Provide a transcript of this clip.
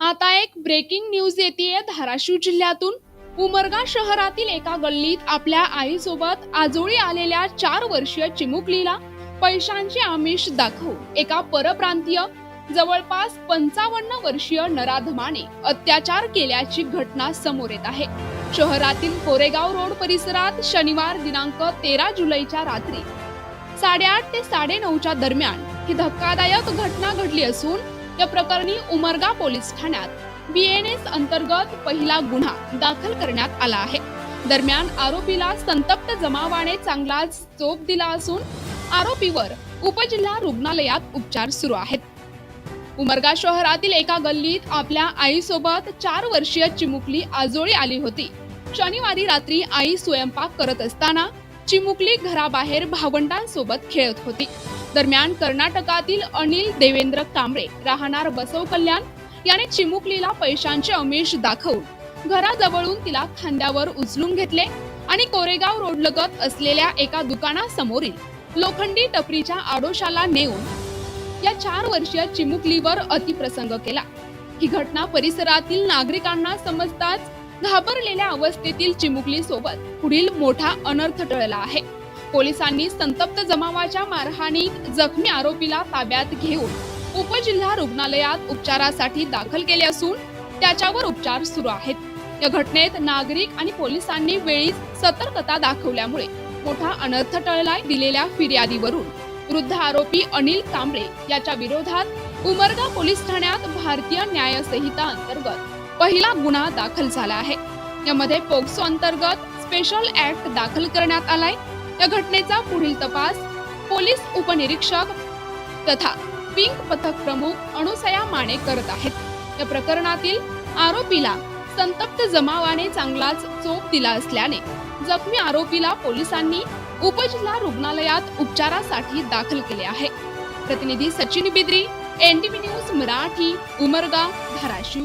आता एक breaking news येते धाराशिव जिल्ह्यातून. उमरगा शहरातील एका गल्लीत आपल्या आईसोबत आजोळी आलेल्या चार वर्षीय चिमुकलीला पैशांचे आमिष दाखवून एका परप्रांतीय जवळपास पंचावन्न वर्षीय नराधमाने अत्याचार केल्याची घटना समोर येत आहे. शहरातील कोरेगाव रोड परिसरात शनिवार दिनांक तेरा जुलैच्या रात्री साडेआठ ते साडेनऊच्या दरम्यान ही धक्कादायक घटना घडली असून या प्रकरणी उमरगा पोलीस ठाण्यात बीएनएस अंतर्गत पहिला गुन्हा दाखल करण्यात आला आहे. दरम्यान आरोपीला संतप्त जमावाने चांगलाच चोप दिला असून आरोपीवर उपजिल्हा रुग्णालयात उपचार सुरू आहेत. उमरगा शहरातील एका गल्लीत आपल्या आईसोबत चार वर्षीय चिमुकली आजोळी आली होती. शनिवारी रात्री आई स्वयंपाक करत असताना चिमुकली घराबाहेर भावंडांसोबत खेळत होती. दरम्यान कर्नाटकातील अनिल देवेंद्र कांबळे राहणार बसव कल्याण याने चिमुकलीला पैशांचे अमिष दाखवून घराजवळून तिला खांद्यावर उचलून घेतले आणि कोरेगाव रोडलगत असलेल्या एका दुकानासमोरील लोखंडी टपरीच्या आडोशाला नेऊन या चार वर्षीय चिमुकलीवर अतिप्रसंग केला. ही घटना परिसरातील नागरिकांना समजताच घाबरलेल्या अवस्थेतील चिमुकली सोबत पुढील मोठा अनर्थ टळला आहे. पोलिसांनी संतप्त जमावाच्या मारहाणीत जखमी आरोपीला ताब्यात घेऊन उपजिल्हा रुग्णालयात उपचारासाठी दाखल केले असून त्याच्यावर उपचार सुरू आहेत. या घटनेत नागरिक आणि पोलिसांनी वेळीच सतर्कता दाखवल्यामुळे मोठा अनर्थ टळलाय दिलेल्या फिर्यादीवरून. वृद्ध आरोपी अनिल कांबळे याच्या विरोधात उमरगा पोलीस ठाण्यात भारतीय न्याय संहिता अंतर्गत पहिला गुन्हा दाखल झाला आहे. यामध्ये पोक्सो अंतर्गत स्पेशल ऍक्ट दाखल करण्यात आलाय. या घटनेचा पुढील तपास पोलीस उपनिरीक्षक तथा पिंक पथक प्रमुख अणुसया माने करत आहेत. या प्रकरणातील आरोपीला संतप्त जमावाने चांगलाच चोप दिला असल्याने जखमी आरोपीला पोलिसांनी उपजिल्हा रुग्णालयात उपचारासाठी दाखल केले आहे. प्रतिनिधी सचिन बिद्री एनडीबी न्यूज मराठी उमरगा धाराशिव.